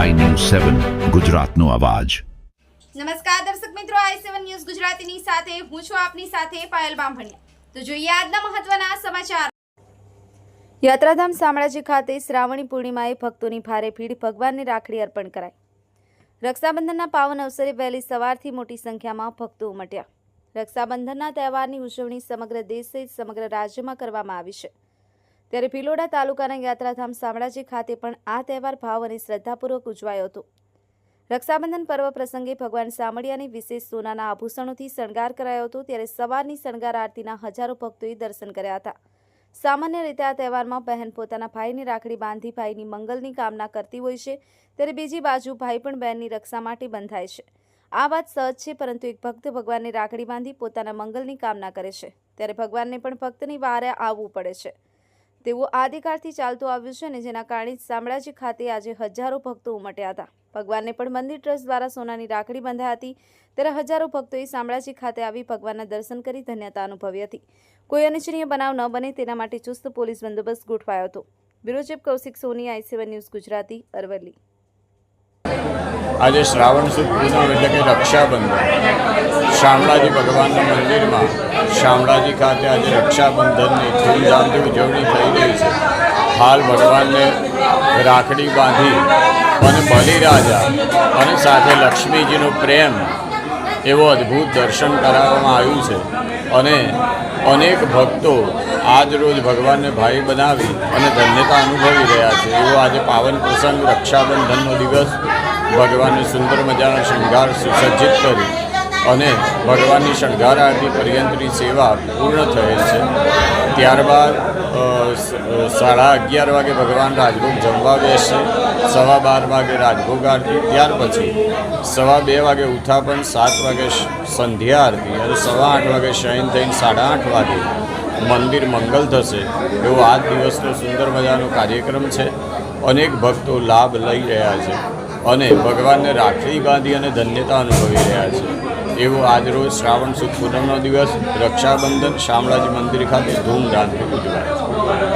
સેવન ગુજરાતનો અવાજ. નમસ્કાર દર્શક મિત્રો આઈ સેવન ન્યૂઝ ગુજરાતીની સાથે હું છું આપની સાથે પાયલ બામભણિયા. તો જોઈએ આજના મહત્વના સમાચાર. યાત્રાધામ શામળાજી ખાતે શ્રાવણી પૂર્ણિમાએ ભક્તોની ભારે ભીડ ભગવાનને રાખડી અર્પણ કરાઈ. રક્ષાબંધનના પાવન અવસરે વહેલી સવારથી મોટી સંખ્યામાં ભક્તો ઉમટ્યા. રક્ષાબંધનના તહેવારની ઉજવણી સમગ્ર દેશ સહિત સમગ્ર રાજ્યમાં કરવામાં આવી છે. ત્યારે ભિલોડા તાલુકાના યાત્રાધામ શામળાજી ખાતે પણ આ તહેવાર ભાવ અને શ્રદ્ધાપૂર્વક ઉજવાયો હતો. રક્ષાબંધન પર્વ પ્રસંગે ભગવાન સામળિયાની વિશેષ સોનાના આભૂષણોથી શણગાર કરાયો હતો ત્યારે સવારની શણગાર આરતીના હજારો ભક્તોએ દર્શન કર્યા હતા. સામાન્ય રીતે આ તહેવારમાં બહેન પોતાના ભાઈની રાખડી બાંધી ભાઈની મંગલની કામના કરતી હોય છે, ત્યારે બીજી બાજુ ભાઈ પણ બહેનની રક્ષા માટે બંધાય છે. આ વાત સહજ છે, પરંતુ એક ભક્ત ભગવાનને રાખડી બાંધી પોતાના મંગલની કામના કરે છે, ત્યારે ભગવાનને પણ ભક્તની વારે આવવું પડે છે. તેવું આદિકાળથી ચાલતું આવ્યું છે અને જેના કારણે શામળાજી ખાતે આજે હજારો ભક્તો ઉમટ્યા હતા. ભગવાનને પણ મંદિર ટ્રસ્ટ દ્વારા સોનાની રાખડી બંધાઈ હતી. ત્યારે હજારો ભક્તોએ શામળાજી ખાતે આવી ભગવાનના દર્શન કરી ધન્યતા અનુભવી હતી. કોઈ અનિચ્છનીય બનાવ ન બને તેના માટે ચુસ્ત પોલીસ બંદોબસ્ત ગોઠવાયો હતો. Bureau Kaushik Soni, I seven news Gujarati, Aravalli. આજે શ્રાવણ સુદ પૂનમ એટલે કે રક્ષાબંધન. શામળાજી ભગવાનના મંદિરમાં શામળાજી ખાતે આજે રક્ષાબંધનની ધૂમધામથી ઉજવણી થઈ રહી છે. હાલ ભગવાનને રાખડી બાંધી અને બલિરાજા અને સાથે લક્ષ્મીજીનો પ્રેમ એવો અદ્ભુત દર્શન કરાવવામાં આવ્યું છે. અને અનેક ભક્તો આજ રોજ ભગવાનને ભાઈ બનાવી અને ધન્યતા અનુભવી રહ્યા છે. એવો આજે પાવન પ્રસંગ રક્ષાબંધનનો દિવસ ભગવાનને સુંદર મજાનો શૃંગાર સુસજ્જિત કરી અને ભગવાનની શણગાર આરતી પર્યંતની સેવા પૂર્ણ થયેલ છે. ત્યારબાદ સાડા અગિયાર વાગે ભગવાન રાજભોગ જમવા બેસશે સવા બાર વાગે રાજભોગ આરતી, ત્યાર પછી સવા બે વાગે ઉત્થાપન સાત વાગે સંધ્યા આરતી અને સવા આઠ વાગે શયન થઈને સાડા આઠ વાગે મંદિર મંગલ થશે. એવો આ દિવસનો સુંદર મજાનો કાર્યક્રમ છે. અનેક ભક્તો લાભ લઈ રહ્યા છે અને ભગવાનને રાખડી બાંધી અને ધન્યતા અનુભવી રહ્યા છે. એવો આજરોજ શ્રાવણ સુદ પૂનમનો દિવસ રક્ષાબંધન શામળાજી મંદિર ખાતે ધૂમધામથી ઉજવાય. છે